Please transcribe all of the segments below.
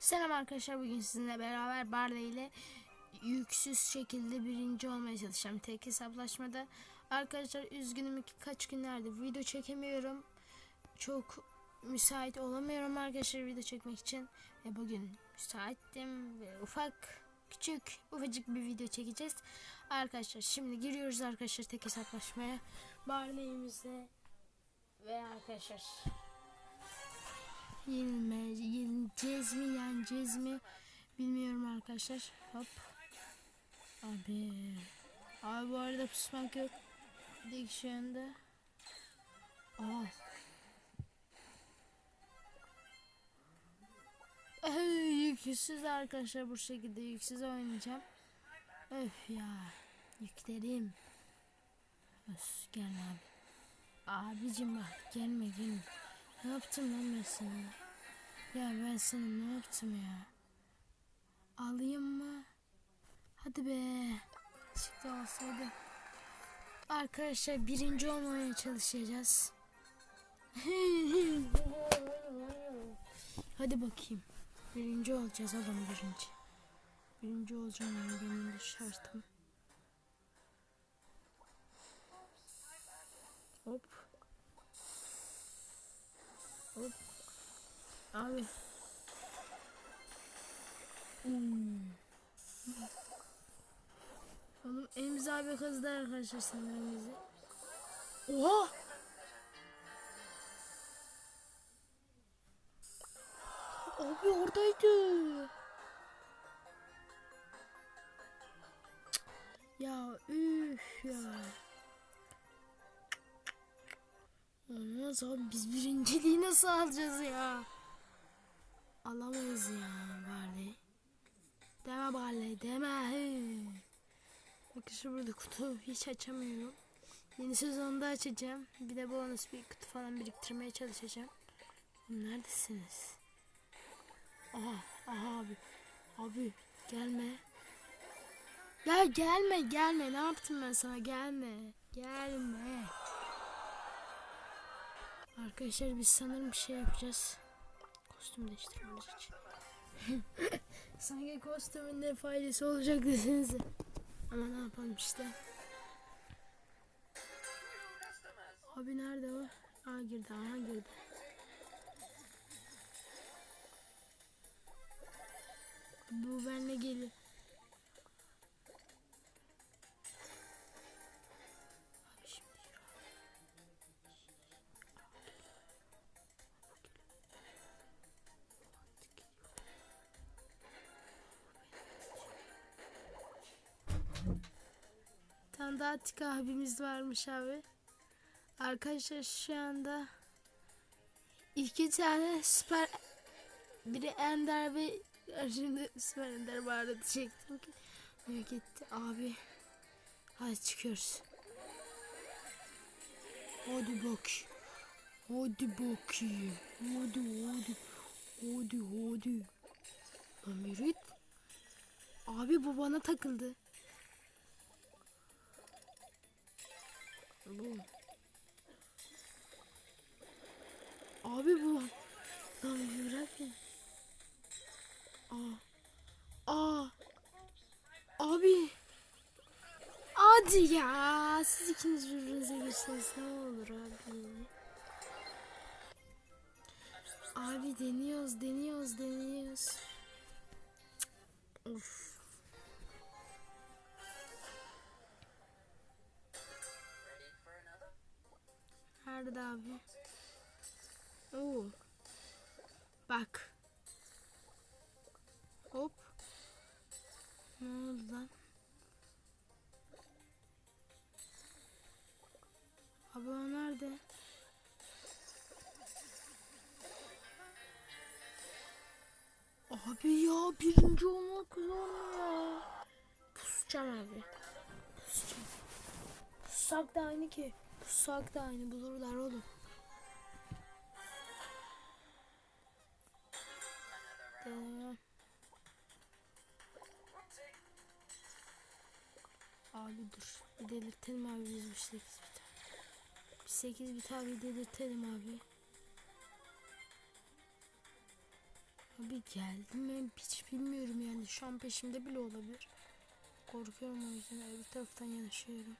Selam arkadaşlar bugün sizinle beraber Barley ile yüksüz şekilde birinci olmaya çalışacağım tek hesaplaşmada. Arkadaşlar üzgünüm ki kaç günlerdir video çekemiyorum. Çok müsait olamıyorum arkadaşlar video çekmek için. Ve bugün müsaittim ve ufak küçük ufacık bir video çekeceğiz. Arkadaşlar şimdi giriyoruz arkadaşlar tek hesaplaşmaya. Barley'imize ve arkadaşlar Yenilme, yenileceğiz mi, yeneceğiz mi bilmiyorum arkadaşlar. Hop. Abi. Abi bu arada pusmak yok. Dik şu anda. Ay, yüksüz arkadaşlar bu şekilde yüksüz oynayacağım. Öf ya. Yüklerim. Öf gel abi. Abicim bak gelme gelme. Ne yaptım lan ben sana? Ya ben sana ne yaptım ya? Alayım mı? Hadi be. Çıktı olsaydı. Arkadaşlar birinci olmaya çalışacağız. Hadi bakayım. Birinci olacağız oğlum birinci. Birinci olacağım yani benim de şartım. Hop. Hop. Abi. Hmm. Oğlum Emz abi kızdı arkadaşlar sanırım bizi. Oha! Abi oradaydı. Ya üf ya. Olmaz abi biz birinciliği nasıl alacağız ya? Alamayız ya Barley. Deme Barley deme. Bakın şu burada kutu hiç açamıyorum. Yeni sezonda açacağım. Bir de bonus bir kutu falan biriktirmeye çalışacağım. Neredesiniz? Aha, aha abi. Abi gelme. Ya gelme gelme. Ne yaptım ben sana? Gelme. Gelme. Arkadaşlar biz sanırım bir şey yapacağız. Kostüm değiştirmemiz için. Sanki kostümün ne faydası olacak desenize. Ama ne yapalım işte. Abi nerede o? Aa girdi, aha girdi. Bu benle geliyor. Daha Atik abimiz varmış abi. Arkadaşlar şu anda iki tane süper biri Ender ve şimdi süper Ender bağırdı çektim ki büyük etti abi. Hadi çıkıyoruz. Hadi bak. Hadi bakayım. Hadi hadi. Hadi hadi. Git. Abi bu bana takıldı. Bu. Abi bu. Lan bırak ya. Aa. Aa. Abi. Hadi ya. Siz ikiniz birbirinize girseniz ne olur abi. Abi deniyoruz, deniyoruz, deniyoruz. Of. Nerede abi? Oo. Bak. Hop. Ne oldu lan? Abi o nerede? Abi ya birinci olmak zor ya? Pusacağım abi. Pusacağım. Pussak da aynı ki. Pussak da aynı bulurlar oğlum. Denemem. Abi dur. Bir delirtelim abi biz bir 8 bit. Bir 8 bit abi delirtelim abi. Abi geldi mi hiç bilmiyorum yani şu an peşimde bile olabilir. Korkuyorum o yüzden öbür taraftan yanaşıyorum.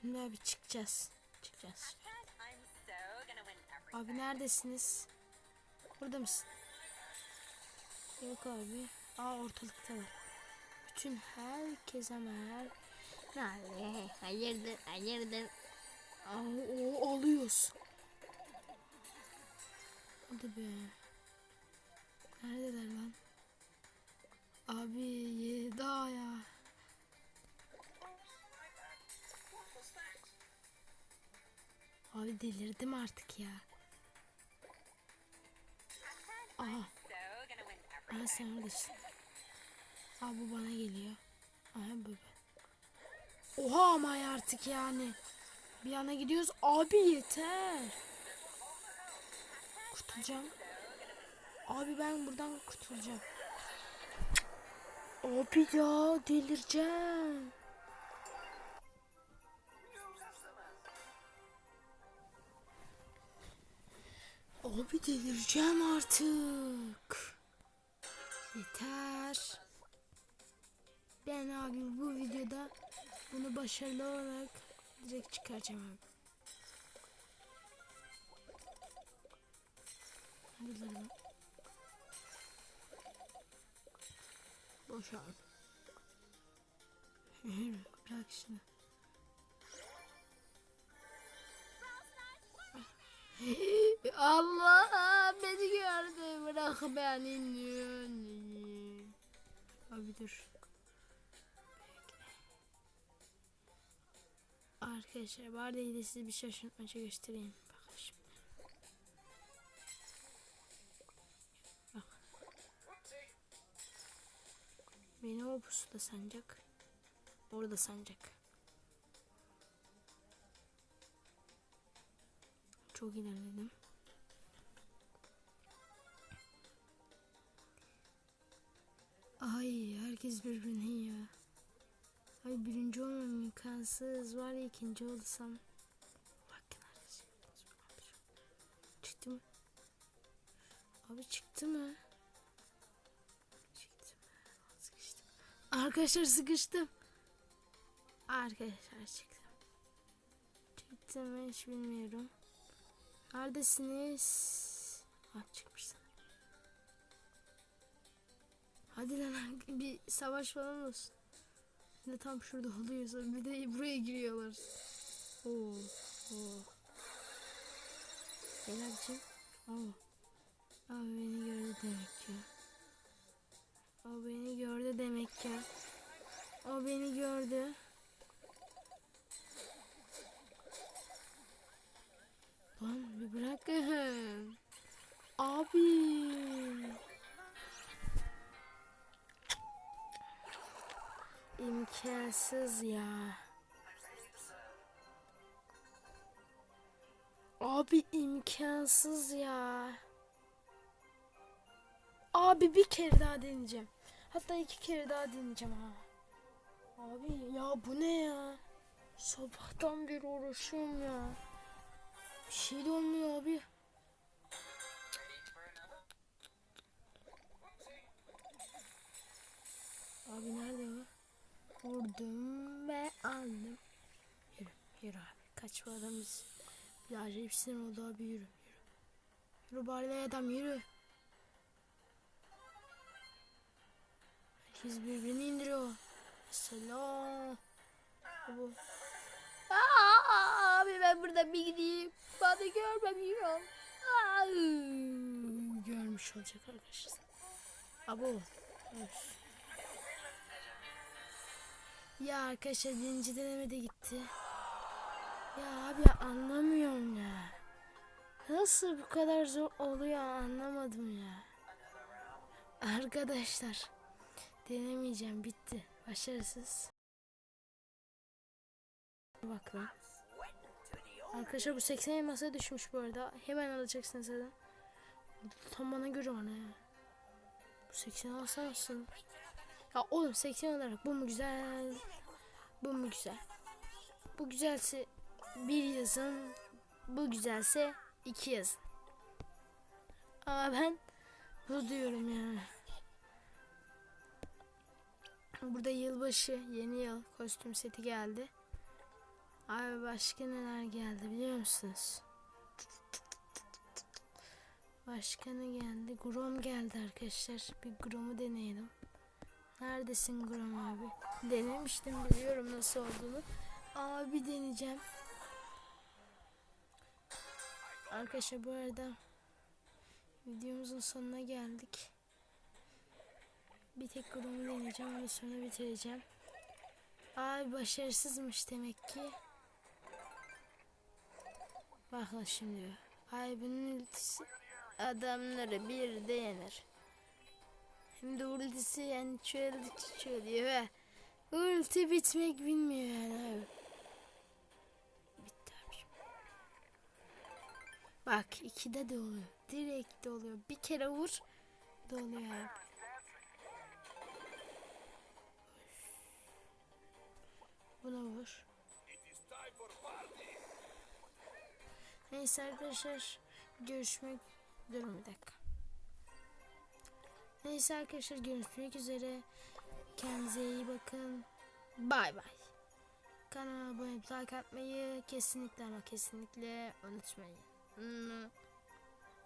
Şimdi abi çıkacağız. Çıkacağız. Abi neredesiniz? Burada mısın? Yok abi. Aa ortalıktalar. Bütün herkes her... Nerede? Hayırdır, hayırdır. Aa, o alıyoruz. Hadi be. Neredeler lan? Abi daha ya. Abi delirdim artık ya. Aha. Aha sen oradasın. Aa bu bana geliyor. Aha bu. Oha ama ya artık yani. Bir yana gidiyoruz. Abi yeter. Kurtulacağım. Abi ben buradan kurtulacağım. Abi ya delireceğim. Abi delireceğim artık. Yeter. Ben abi bu videoda bunu başarılı olarak direkt çıkaracağım abi. Lan. Boş abi. Bırak şunu. Allah beni gördü. Bırak beni. Abi dur. Arkadaşlar bari de size bir şaşırtmaca göstereyim. Bakın şimdi. Bak. Beni o pusuda sancak. Orada sancak. Çok ilerledim. Herkes birbirini yiyor. Ay birinci olmam imkansız. Var ya ikinci olsam. Bakın arkadaşlar. Çıktı mı? Abi çıktı mı? Çıktı mı? Sıkıştım. Arkadaşlar sıkıştım. Arkadaşlar çıktım. Çıktı mı hiç bilmiyorum. Neredesiniz? Ha çıkmış Hadi lan bir savaş falan olsun. Ne tam şurada oluyorsa bir de buraya giriyorlar. Oo. Oo. Beylerciğim. Oo. Abi beni gördü demek ki. O beni gördü demek ki. O beni gördü. Lan bir bırakın. Abi. İmkansız ya. Abi imkansız ya. Abi bir kere daha deneyeceğim. Hatta iki kere daha deneyeceğim ha. Abi ya bu ne ya? Sabahtan beri uğraşıyorum ya. Bir şey de olmuyor abi. Abi nerede o? Vurdum ve aldım. Yürü, yürü abi. Kaç bu adamız. Bir acayip sinir oldu abi yürü, yürü. Yürü bari adam yürü. Herkes birbirini indiriyor. Selam. Bu. Abi ben burada bir gideyim. Bana görmemiyorum. Aa, görmüş olacak arkadaşlar. Abo. Öf. Ya arkadaşlar birinci deneme de gitti. Ya abi anlamıyorum ya. Nasıl bu kadar zor oluyor anlamadım ya. Arkadaşlar denemeyeceğim bitti. Başarısız. Bak lan. Arkadaşlar bu 80 elmasa düşmüş bu arada. Hemen alacaksınız zaten. Tam bana göre ona ya. Bu 80 alsa nasıl? Ya oğlum 80 olarak bu mu güzel? Bu mu güzel? Bu güzelse bir yazın. Bu güzelse iki yazın. Ama ben Bu diyorum yani. Burada yılbaşı, yeni yıl kostüm seti geldi. Abi başka neler geldi biliyor musunuz? Başka ne geldi? Grom geldi arkadaşlar. Bir Grom'u deneyelim. Neredesin Grom abi? Denemiştim biliyorum nasıl olduğunu. Abi deneyeceğim. Arkadaşlar bu arada videomuzun sonuna geldik. Bir tek Grom'u deneyeceğim. Ondan sonra bitireceğim. Abi başarısızmış demek ki. Bakın şimdi. Ay bunun ultisi adamları bir de yener. Hem de ultisi yani çöldükçe çölüyor ve ulti bitmek bilmiyor yani abi. Bitti abi. Bak ikide de oluyor. Direkt de oluyor. Bir kere vur doluyor abi. Buna vur. Neyse arkadaşlar görüşmek durun bir dakika. Neyse arkadaşlar görüşmek üzere. Kendinize iyi bakın. Bay bay. Kanalıma abone olup like atmayı kesinlikle ama kesinlikle unutmayın. Hmm.